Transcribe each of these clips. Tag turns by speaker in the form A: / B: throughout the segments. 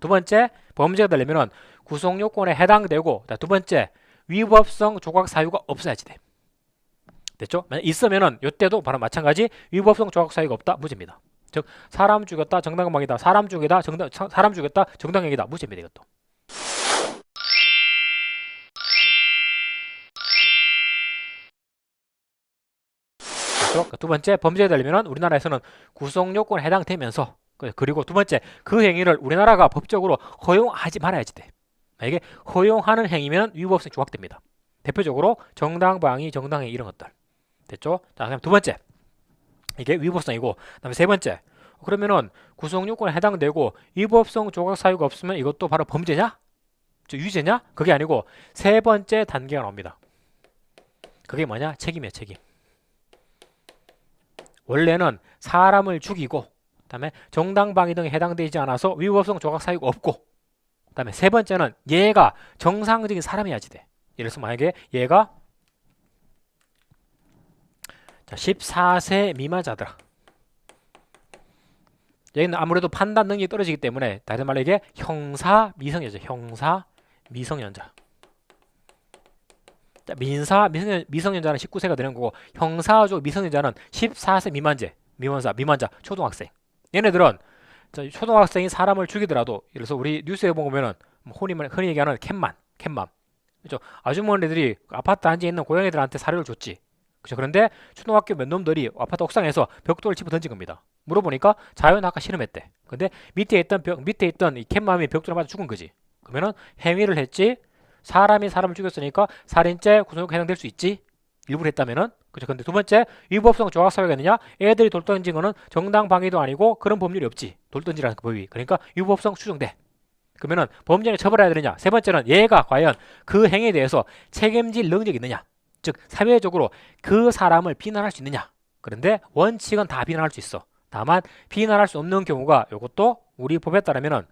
A: 두 번째 범죄가 되려면은 구속 요건에 해당되고 자, 두 번째 위법성 조각 사유가 없어야지 돼. 됐죠? 만약 있으면은 이때도 바로 마찬가지 위법성 조각 사유가 없다 무죄입니다. 즉 사람 죽였다 정당방위다 사람 죽이다 정당 사- 사람 죽였다 정당행위다 무죄입니다 이것도. 그러니까 두 번째 범죄가 되려면 우리나라에서는 구속 요건에 해당되면서 그- 그리고 두 번째 그 행위를 우리나라가 법적으로 허용하지 말아야지 돼. 만약에 허용하는 행위면 위법성이 조각됩니다. 대표적으로 정당방위, 정당행위 이런 것들. 됐죠? 자, 그다음 두 번째. 이게 위법성이고 그다음에 세 번째. 그러면은 구속 요건에 해당되고 위법성 조각 사유가 없으면 이것도 바로 범죄냐? 저 유죄냐? 그게 아니고 세 번째 단계가 나옵니다. 그게 뭐냐? 책임이야, 책임. 원래는 사람을 죽이고 그 다음에 정당방위 등에 해당되지 않아서 위법성 조각 사유가 없고 그다음에 세 번째는 얘가 정상적인 사람이야지 돼. 예를 들어서 만약에 얘가 자, 14세 미만자더라. 얘는 아무래도 판단 능력이 떨어지기 때문에 다른 말로 이게 형사 미성년자, 형사 미성년자. 자, 민사 미성년, 미성년자는 19세가 되는 거고 형사적 미성년자는 14세 미만제, 미만자, 미만자, 초등학생. 얘네들은 자, 초등학생이 사람을 죽이더라도 들어서 우리 뉴스에 보면은 뭐 흔히, 말- 흔히 얘기하는 캣맘, 캣맘. 그죠? 아주머니들이 그 아파트 단지에 있는 고양이들한테 사료를 줬지. 그죠? 그런데 초등학교 몇 놈들이 아파트 옥상에서 벽돌을 집어 던진 겁니다. 물어보니까 자연학과 실험했대. 근데 밑에 있던 벽, 밑에 있던 이 캣맘이 벽돌을 맞아 죽은 거지. 그러면은 행위를 했지. 사람이 사람을 죽였으니까 살인죄 구속에 해당될 수 있지. 일부러 했다면은 그죠? 근데 두 번째 위법성 조각 사유가 있느냐? 애들이 돌 던진 거는 정당 방위도 아니고 그런 법률이 없지. 돌 던지라는 그 법이. 그러니까 위법성 추정돼. 그러면은 범죄를 처벌해야 되느냐? 세 번째는 얘가 과연 그 행위에 대해서 책임질 능력이 있느냐? 즉 사회적으로 그 사람을 비난할 수 있느냐? 그런데 원칙은 다 비난할 수 있어. 다만 비난할 수 없는 경우가 이것도 우리 법에 따르면은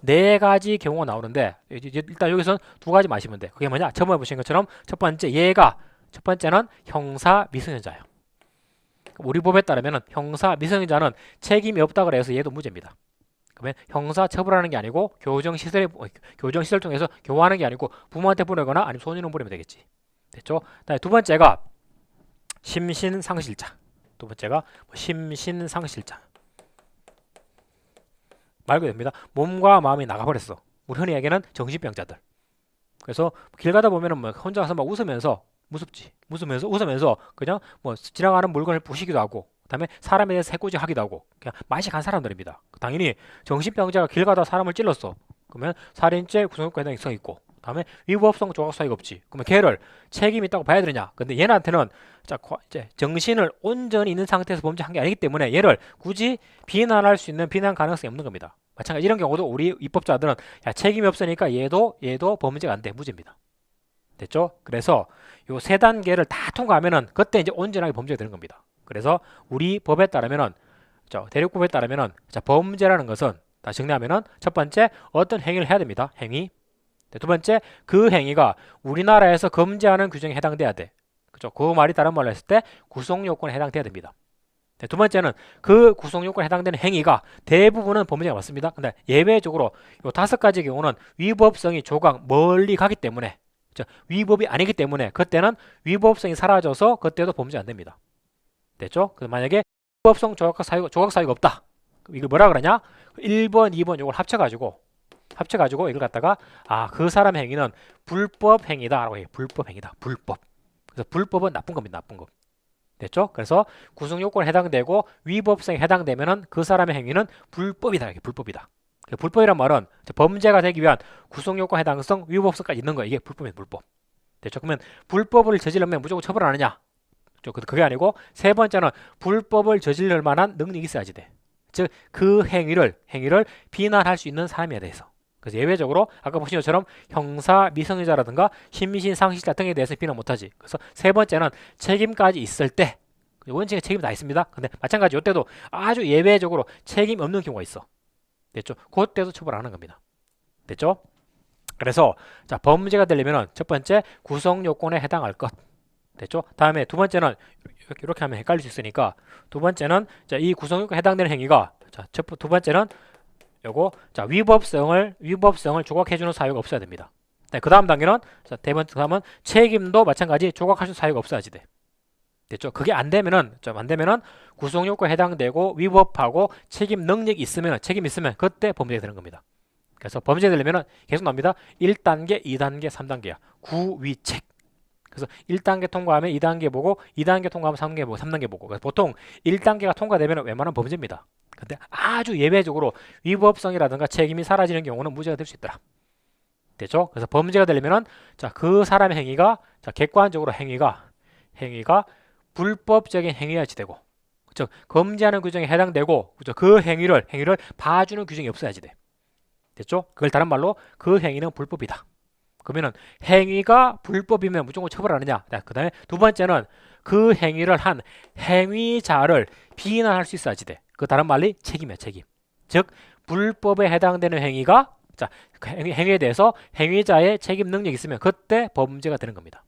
A: 네 가지 경우가 나오는데 일단 여기서 두 가지 마시면 돼. 그게 뭐냐? 저번에 보신 것처럼 첫 번째 얘가 첫 번째는 형사 미성년자예요. 우리 법에 따르면은 형사 미성년자는 책임이 없다 그래서 얘도 무죄입니다. 그러면 형사 처벌하는 게 아니고 교정 시설에 어, 교정 시설 통해서 교화하는 게 아니고 부모한테 보내거나 아니면 소년원 보내면 되겠지. 됐죠? 두 번째가 심신 상실자. 두 번째가 뭐 심신 상실자. 말고 됩니다. 몸과 마음이 나가버렸어. 우리 흔히 얘기하는 정신병자들. 그래서 길 가다 보면은 뭐 혼자 가서 막 웃으면서 무섭지. 웃으면서 웃으면서 그냥 뭐 지나가는 물건을 부시기도 하고 그다음에 사람에 대해서 해코지 하기도 하고 그냥 맛이 간 사람들입니다. 당연히 정신병자가 길 가다 사람을 찔렀어. 그러면 살인죄 구속과 해당성 있고 다음에 위법성 조각 사유가 없지. 그러면 걔를 책임 있다고 봐야 되느냐? 근데 얘한테는 자 과- 이제 정신을 온전히 있는 상태에서 범죄한 게 아니기 때문에 얘를 굳이 비난할 수 있는 비난 가능성이 없는 겁니다. 마찬가지 이런 경우도 우리 입법자들은 야 책임이 없으니까 얘도 얘도 범죄가 안 돼 무죄입니다. 됐죠? 그래서 요 세 단계를 다 통과하면은 그때 이제 온전하게 범죄가 되는 겁니다. 그래서 우리 법에 따르면은 저 대륙법에 따르면은 자 범죄라는 것은 다시 정리하면은 첫 번째 어떤 행위를 해야 됩니다. 행위. 네, 두 번째 그 행위가 우리나라에서 금지하는 규정에 해당돼야 돼. 그죠? 그 말이 다른 말로 했을 때 구속 요건에 해당돼야 됩니다. 네, 두 번째는 그 구속 요건에 해당되는 행위가 대부분은 범죄가 맞습니다. 근데 예외적으로 요 다섯 가지 경우는 위법성이 조각 멀리 가기 때문에 자, 위법이 아니기 때문에 그때는 위법성이 사라져서 그때도 범죄 안 됩니다. 됐죠? 그 만약에 위법성 조각 사유 조각 사유가 없다. 이걸 뭐라 그러냐? 1번, 2번 요걸 합쳐 가지고 합쳐 가지고 이걸 갖다가 아, 그 사람의 행위는 불법 행위다라고 해요. 불법 행위다. 불법. 그래서 불법은 나쁜 겁니다. 나쁜 것. 됐죠? 그래서 구성 요건에 해당되고 위법성에 해당되면은 그 사람의 행위는 불법이다. 이게 불법이다. 그 불법이란 말은 범죄가 되기 위한 구성 요건 해당성, 위법성까지 있는 거 이게 불법이에요. 불법. 됐죠? 그러면 불법을 저지르면 무조건 처벌 안 하냐? 저 그- 그게 아니고 세 번째는 불법을 저지를 만한 능력이 있어야지 돼. 즉 그 행위를 행위를 비난할 수 있는 사람이어야 돼서. 그래서 예외적으로 아까 보신 것처럼 형사 미성년자라든가 심신 상실자 등에 대해서 비난 못하지. 그래서 세 번째는 책임까지 있을 때 원칙에 책임 다 있습니다. 근데 마찬가지 이때도 아주 예외적으로 책임 없는 경우가 있어. 됐죠? 그때도 처벌 안 하는 겁니다. 됐죠? 그래서 자 범죄가 되려면은 첫 번째 구성 요건에 해당할 것. 됐죠? 다음에 두 번째는 이렇게, 하면 헷갈릴 수 있으니까 두 번째는 자, 이 구성 요건에 해당되는 행위가 자, 첫, 번- 두 번째는 요거 자 위법성을 위법성을 조각해주는 사유가 없어야 됩니다. 네, 그 다음 단계는 자 대번 다음은 책임도 마찬가지 있는 사유가 없어야지 돼. 됐죠? 그게 안 되면은 좀 안 되면은 구성 요건에 해당되고 위법하고 책임 능력이 있으면 책임 있으면 그때 범죄가 되는 겁니다. 그래서 범죄 되려면은 계속 나옵니다. 1단계, 2단계, 3단계야. 구위책. 그래서 1단계 통과하면 2단계 보고 2단계 통과하면 3단계 보고 3단계 보고 보통 1단계가 통과되면 웬만한 범죄입니다. 근데 아주 예외적으로 위법성이라든가 책임이 사라지는 경우는 무죄가 될 수 있더라. 됐죠? 그래서 범죄가 되려면은 자, 그 사람의 행위가 자, 객관적으로 행위가 행위가 불법적인 행위야지 되고 그죠? 금지하는 규정에 해당되고 그죠? 그 행위를 행위를 봐주는 규정이 없어야지 돼. 됐죠? 그걸 다른 말로 그 행위는 불법이다. 그러면은 행위가 불법이면 무조건 처벌하느냐? 자, 그다음에 두 번째는 그 행위를 한 행위자를 비난할 수 있어야지 돼. 그 다른 말이 책임이야, 책임. 즉 불법에 해당되는 행위가 자, 그 행위, 행위에 대해서 행위자의 책임 능력이 있으면 그때 범죄가 되는 겁니다.